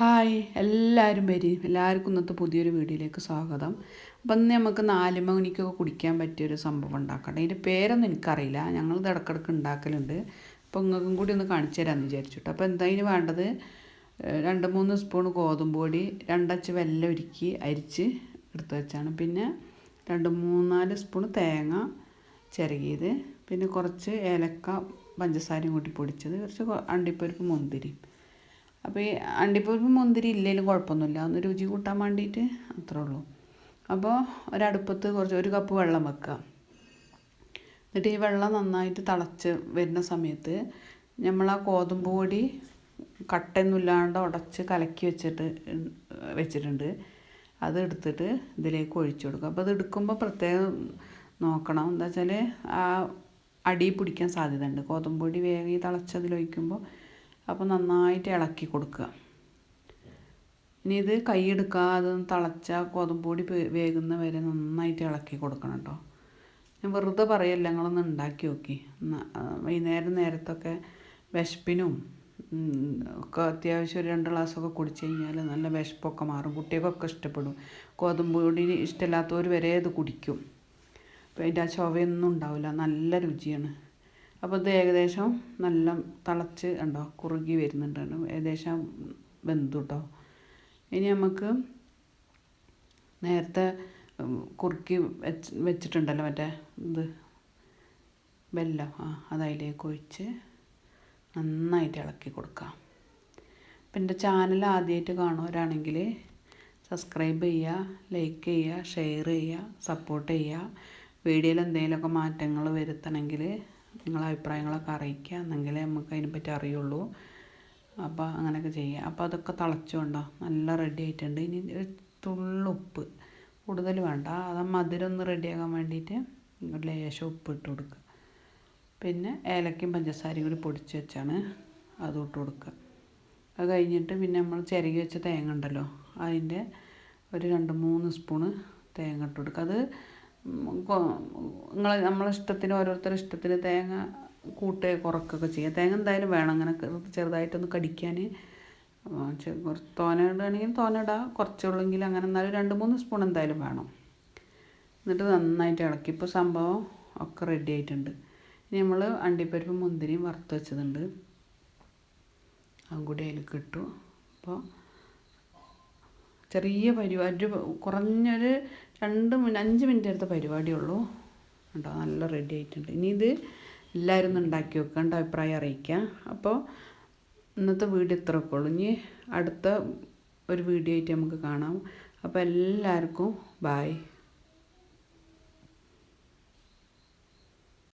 Hi എല്ലാവരും വരി എല്ലാവർക്കും ഇന്നത്തെ പുതിയൊരു വീഡിയോയിലേക്ക് സ്വാഗതം. അപ്പം ഇന്ന് നമുക്ക് നാല് മണിക്കൊക്കെ കുടിക്കാൻ പറ്റിയൊരു സംഭവം ഉണ്ടാക്കട്ടെ ഇതിന്റെ പേരൊന്നും എനിക്കറിയില്ല. ഞങ്ങളിത് ഇടക്കിടക്ക് ഉണ്ടാക്കലുണ്ട്. അപ്പോൾ നിങ്ങൾക്കും കൂടി ഒന്ന് കാണിച്ചു തരാമെന്ന് വിചാരിച്ചിട്ട് അപ്പോൾ എന്താ വേണ്ടത്? രണ്ട് മൂന്ന് സ്പൂൺ ഗോതമ്പ് പൊടി രണ്ടച്ച് വെല്ലം ഒരുക്കി അരിച്ച് എടുത്ത് വെച്ചാണ്. പിന്നെ രണ്ട് മൂന്നാൽ സ്പൂൺ തേങ്ങ ചിരകിയത് പിന്നെ കുറച്ച് ഏലക്ക പഞ്ചസാരയും കൂട്ടി പൊടിച്ചത്. കുറച്ച് അണ്ടിപ്പരിപ്പ് മുന്തിരി അപ്പോൾ ഈ അണ്ടിപ്പരിപ്പ് മുന്തിരി ഇല്ലെങ്കിലും കുഴപ്പമൊന്നുമില്ല. ഒന്ന് രുചി കൂട്ടാൻ വേണ്ടിയിട്ട് അത്രേ ഉള്ളൂ. അപ്പോൾ ഒരടുപ്പത്ത് കുറച്ച് ഒരു കപ്പ് വെള്ളം വെക്കുക. എന്നിട്ട് ഈ വെള്ളം നന്നായിട്ട് തിളച്ച് വരുന്ന സമയത്ത് നമ്മൾ ആ ഗോതമ്പ് പൊടി കട്ടൊന്നുമില്ലാണ്ട് ഉടച്ച് കലക്കി വെച്ചിട്ട് വെച്ചിട്ടുണ്ട്. അത് എടുത്തിട്ട് ഇതിലേക്ക് ഒഴിച്ചു കൊടുക്കുക. അപ്പോൾ അത് എടുക്കുമ്പോൾ പ്രത്യേകം നോക്കണം. എന്താ വെച്ചാൽ ആ അടി പിടിക്കാൻ സാധ്യതയുണ്ട്. ഗോതമ്പ് പൊടി വേഗം ഈ തിളച്ചതിലൊഴിക്കുമ്പോൾ അപ്പോൾ നന്നായിട്ട് ഇളക്കി കൊടുക്കുക. ഇനി ഇത് കൈയെടുക്കാതെ തിളച്ച ഗോതമ്പ് പൊടി വേ- വേകുന്ന വരെ നന്നായിട്ട് ഇളക്കി കൊടുക്കണം കേട്ടോ ഞാൻ വെറുതെ പറയല്ല നിങ്ങളൊന്ന് ഉണ്ടാക്കി നോക്കി. വൈകുന്നേരം നേരത്തൊക്കെ വിശപ്പിനും ഒക്കെ അത്യാവശ്യം ഒരു രണ്ട് ഗ്ലാസ്സൊക്കെ കുടിച്ചു കഴിഞ്ഞാൽ നല്ല വിശപ്പൊക്കെ മാറും. കുട്ടികൾക്കൊക്കെ ഇഷ്ടപ്പെടും. ഗോതമ്പ് പൊടി ഇഷ്ടമില്ലാത്തവർ വരെ ഇത് കുടിക്കും. അപ്പോൾ അതിന്റെ ആ ചുവയൊന്നും ഉണ്ടാവില്ല. നല്ല രുചിയാണ്. അപ്പോൾ ഇത് ഏകദേശം നല്ല തിളച്ച് ഉണ്ടോ കുറുകി വരുന്നുണ്ട് ഏകദേശം വെന്തു കേട്ടോ ഇനി നമുക്ക് നേരത്തെ കുറുക്കി വെച്ച് വെച്ചിട്ടുണ്ടല്ലോ മറ്റേ ഇത് വെല്ലം. ആ അത് അതിലേക്ക് ഒഴിച്ച് നന്നായിട്ട് ഇളക്കി കൊടുക്കാം. അപ്പം എന്റെ ചാനൽ ആദ്യമായിട്ട് കാണുന്നവരാണെങ്കിൽ സബ്സ്ക്രൈബ് ചെയ്യുക ലൈക്ക് ചെയ്യുക ഷെയർ ചെയ്യുക സപ്പോർട്ട് ചെയ്യുക. വീഡിയോയിൽ എന്തെങ്കിലുമൊക്കെ മാറ്റങ്ങൾ വരുത്തണമെങ്കിൽ നിങ്ങളെ അഭിപ്രായങ്ങളൊക്കെ അറിയിക്കുക എന്നെങ്കിലേ നമുക്ക് അതിനെപ്പറ്റി അറിയുള്ളൂ. അപ്പോൾ അങ്ങനെയൊക്കെ ചെയ്യുക അപ്പോൾ അതൊക്കെ തിളച്ചുകൊണ്ടോ നല്ല റെഡി ആയിട്ടുണ്ട്. ഇനി തുള്ളുപ്പ് കൂടുതൽ വേണ്ട. അത് മധുരം ഒന്ന് റെഡിയാകാൻ വേണ്ടിയിട്ട് ഒരു ലേശം ഉപ്പ് ഇട്ട് കൊടുക്കുക പിന്നെ ഏലക്കയും പഞ്ചസാരയും കൂടി പൊടിച്ച് വെച്ചാണ് അത് ഇട്ട് കൊടുക്കുക അത് കഴിഞ്ഞിട്ട് പിന്നെ നമ്മൾ ചിരകി വെച്ച തേങ്ങ ഉണ്ടല്ലോ അതിന്റെ ഒരു രണ്ട് മൂന്ന് സ്പൂണ് തേങ്ങ ഇട്ട് കൊടുക്കുക അത് നിങ്ങൾ നമ്മളെ ഇഷ്ടത്തിന് ഓരോരുത്തരുടെ ഇഷ്ടത്തിന് തേങ്ങ കൂട്ടുക കുറക്കൊക്കെ ചെയ്യുക തേങ്ങ എന്തായാലും വേണം അങ്ങനെ ചെറു- ചെറുതായിട്ടൊന്ന് കടിക്കാൻ കുറച്ച് തോന ഇടുകയാണെങ്കിൽ തോന ഇടാം കുറച്ചുള്ളെങ്കിൽ അങ്ങനെ എന്നാലും രണ്ട് മൂന്ന് സ്പൂൺ എന്തായാലും വേണം. എന്നിട്ട് നന്നായിട്ട് ഇളക്കി. ഇപ്പോൾ സംഭവം ഒക്കെ റെഡി ആയിട്ടുണ്ട്. ഇനി നമ്മൾ അണ്ടിപ്പരിപ്പ് മുന്തിരിയും വറുത്ത് വെച്ചതുണ്ട്. അതും കൂടി അതിലേക്ക് ഇട്ടു. അപ്പോൾ ചെറിയ പരിപാടി ഒരു കുറഞ്ഞൊരു രണ്ട് അഞ്ച് മിനിറ്റ് എടുത്ത പരിപാടിയുള്ളൂ കേട്ടോ നല്ല റെഡി ആയിട്ടുണ്ട്. ഇനി ഇത് എല്ലാവരും ഒന്ന് ഉണ്ടാക്കി വെക്കേണ്ട അഭിപ്രായം അറിയിക്കാം. അപ്പോൾ ഇന്നത്തെ വീഡിയോ ഇത്രയൊക്കെ ഉള്ളൂ ഇനി അടുത്ത ഒരു വീഡിയോ ആയിട്ട് നമുക്ക് കാണാം. അപ്പോൾ എല്ലാവർക്കും ബായ്